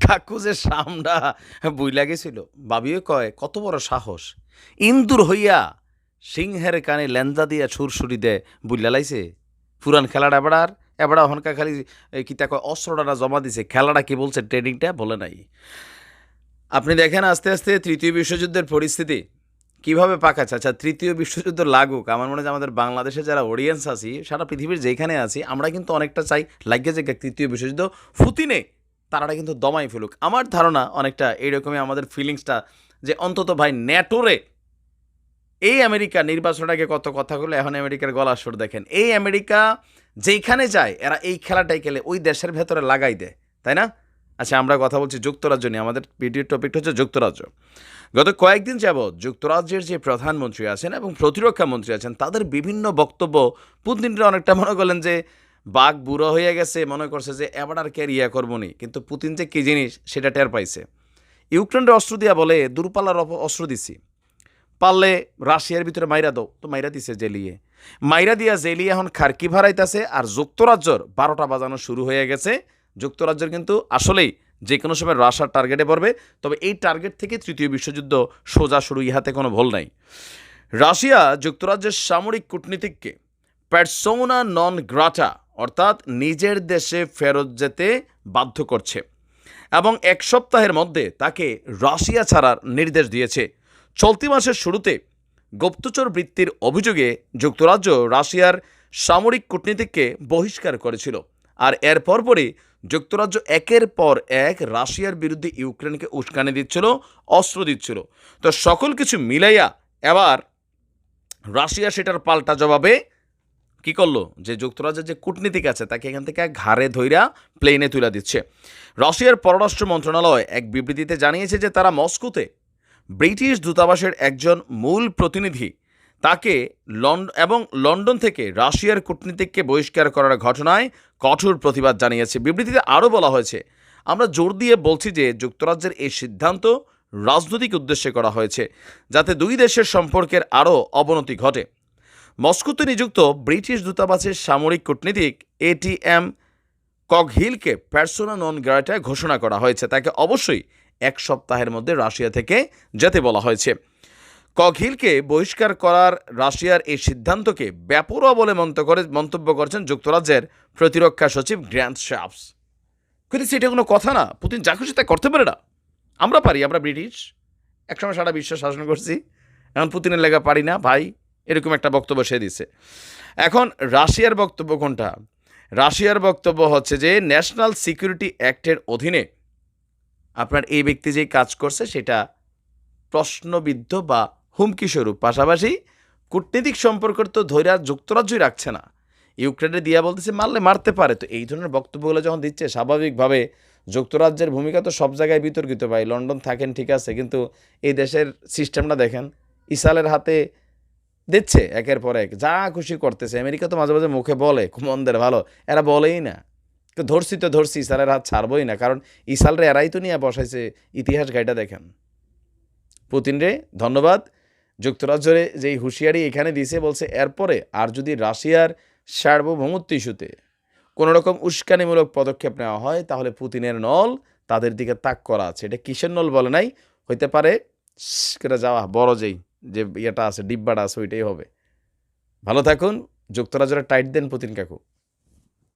কাকু যে সামটা বুইলা গেছিল বাবিও কয় কত বড় সাহস। ইন্দুর হইয়া সিংহের কানে লেন্দা দিয়া সুরসুরি দে বুইলা লাইছে। পুরান খেলাটা এবার এবার হনকা খালি এ, কি তা কয় অস্ত্রটা জমা দিছে। খেলাটা কি বলছে ট্রেনিংটা? বলে নাই। আপনি দেখেন আস্তে আস্তে তৃতীয় বিশ্বযুদ্ধের পরিস্থিতি কীভাবে পাকাচ্ছে আচ্ছা তৃতীয় বিশ্বযুদ্ধ লাগুক আমার মনে হয় আমাদের বাংলাদেশে যারা অডিয়েন্স আছি সারা পৃথিবীর যেখানে আছি আমরা কিন্তু অনেকটা চাই লাগে যে তৃতীয় বিশ্বযুদ্ধ ফুতিনে তারাটা কিন্তু দমাই ফেলুক। আমার ধারণা অনেকটা এইরকমই আমাদের ফিলিংসটা যে অন্তত ভাই ন্যাটোরে এই আমেরিকা নির্বাচনটাকে কত কথা বলে এখন আমেরিকার গলা সুর দেখেন। এই আমেরিকা যেইখানে যায়, এরা এই খেলাটাই খেলে, ওই দেশের ভেতরে লাগাই দেয়, তাই না? আচ্ছা আমরা কথা বলছি যুক্তরাজ্য নিয়ে। আমাদের ভিডিওর টপিকটা হচ্ছে যুক্তরাজ্য। গত কয়েকদিন যাবৎ যুক্তরাজ্যের যে প্রধানমন্ত্রী আছেন এবং প্রতিরক্ষা মন্ত্রী আছেন, তাদের বিভিন্ন বক্তব্য পুতিনরা অনেকটা মনে করলেন যে বাঘ বুড়ো হয়ে গেছে, মনে করছে যে এবার আর কে ইয়া করব নি। কিন্তু পুতিন যে কী জিনিস, সেটা টের পাইছে। ইউক্রেনের অস্ত্র দিয়া বলে দূরপাল্লার অস্ত্র দিছি। পারলে রাশিয়ার ভিতরে মাইরা দাও। তো মাইরা দিছে জেলিয়ে। মাইরা দিয়া জেলিয়ে এখন খারকি ভাড়াইতেছে আর যুক্তরাজ্যর বারোটা বাজানো শুরু হয়ে গেছে। যুক্তরাজ্যের কিন্তু আসলেই যে কোনো সময় রাশার টার্গেটে পড়বে। তবে এই টার্গেট থেকে তৃতীয় বিশ্বযুদ্ধ সোজা শুরু, ইহাতে কোনো ভুল নাই। রাশিয়া যুক্তরাজ্যের সামরিক কূটনীতিককে প্যারসোনা নন গ্রাটা অর্থাৎ নিজের দেশে ফেরত যেতে বাধ্য করছে। এবং এক সপ্তাহের মধ্যে তাকে রাশিয়া ছাড়ার নির্দেশ দিয়েছে। চলতি মাসের শুরুতে গুপ্তচর বৃত্তির অভিযোগে যুক্তরাজ্য রাশিয়ার সামরিক কূটনীতিককে বহিষ্কার করেছিল। আর এর পরপরই যুক্তরাজ্য একের পর এক রাশিয়ার বিরুদ্ধে ইউক্রেনকে উস্কানি দিচ্ছিল, অস্ত্র দিচ্ছিল। তো সকল কিছু মিলাইয়া এবার রাশিয়া সেটার পাল্টা জবাবে কি করল? যে যুক্তরাজ্যের যে কূটনীতিক আছে, তাকে এখান থেকে ঘাড়ে ধইরা প্লেনে তুলে দিচ্ছে। রাশিয়ার পররাষ্ট্র মন্ত্রণালয় এক বিবৃতিতে জানিয়েছে যে তারা মস্কোতে ব্রিটিশ দূতাবাসের একজন মূল প্রতিনিধি, তাকে লন্ড এবং লন্ডন থেকে রাশিয়ার কূটনীতিককে বহিষ্কার করার ঘটনায় কঠোর প্রতিবাদ জানিয়েছে। বিবৃতিতে আরও বলা হয়েছে, আমরা জোর দিয়ে বলছি যে যুক্তরাজ্যের এই সিদ্ধান্ত রাজনৈতিক উদ্দেশ্যে করা হয়েছে, যাতে দুই দেশের সম্পর্কের আরও অবনতি ঘটে। মস্কোতে নিযুক্ত ব্রিটিশ দূতাবাসের সামরিক কূটনীতিক এটিএম কগহিলকে পার্সোনা নন গ্রাটায় ঘোষণা করা হয়েছে। তাকে অবশ্যই এক সপ্তাহের মধ্যে রাশিয়া থেকে যেতে বলা হয়েছে। কগহিলকে বহিষ্কার করার রাশিয়ার এই সিদ্ধান্তকে ব্যাপরোয়া বলে করে মন্তব্য করেছেন যুক্তরাজ্যের প্রতিরক্ষা সচিব গ্র্যান্ড শাপস কিন্তু সেটা কোনো কথা না। পুতিন যা খুশি তা করতে পারে না। আমরা পারি, আমরা ব্রিটিশ। একসময় সারা বিশ্ব শাসন করছি। এখন পুতিনের লেগা পারি না, ভাই। এরকম একটা বক্তব্য সে দিছে। এখন রাশিয়ার বক্তব্য কোনটা? রাশিয়ার বক্তব্য হচ্ছে যে ন্যাশনাল সিকিউরিটি অ্যাক্টের অধীনে আপনার এই ব্যক্তি যেই কাজ করছে সেটা প্রশ্নবিদ্ধ বা হুমকি স্বরূপ। পাশাপাশি কূটনীতিক সম্পর্ক তো ধৈর্য যুক্তরাজ্যই রাখছে না। ইউক্রেনে দিয়া বলতেছে, মারলে মারতে পারে। তো এই ধরনের বক্তব্যগুলো যখন দিচ্ছে, স্বাভাবিকভাবে যুক্তরাজ্যের ভূমিকা তো সব জায়গায় বিতর্কিত। ভাই, লন্ডন থাকেন, ঠিক আছে, কিন্তু এই দেশের সিস্টেমটা দেখেন ইসালের হাতে দিচ্ছে একের পর এক, যা খুশি করতেছে। আমেরিকা তো মাঝে মাঝে মুখে বলে মন্দের ভালো। এরা বলেই না। তো ধরছি তো ধরছি, ইসালের হাত ছাড়বই না। কারণ ইসালরে এরাই তো নিয়ে বসাইছে ইতিহাস গাইটা দেখেন। পুতিন রে, ধন্যবাদ। যুক্তরাজ্যরে যেই হুঁশিয়ারি এখানে দিছে, বলছে এরপরে আর যদি রাশিয়ার সার্বভৌমত্ব ইস্যুতে কোনো রকম উস্কানিমূলক পদক্ষেপ নেওয়া হয়, তাহলে পুতিনের নল তাদের দিকে তাক করা আছে। এটা কিসের নল বলে নাই? হইতে পারে যাওয়া বড় যেই যে ইয়েটা আছে ডিব্বাটা আছে ওইটাই হবে। ভালো থাকুন যুক্তরাজ্যের টাইট দেন পুতিন কাকু।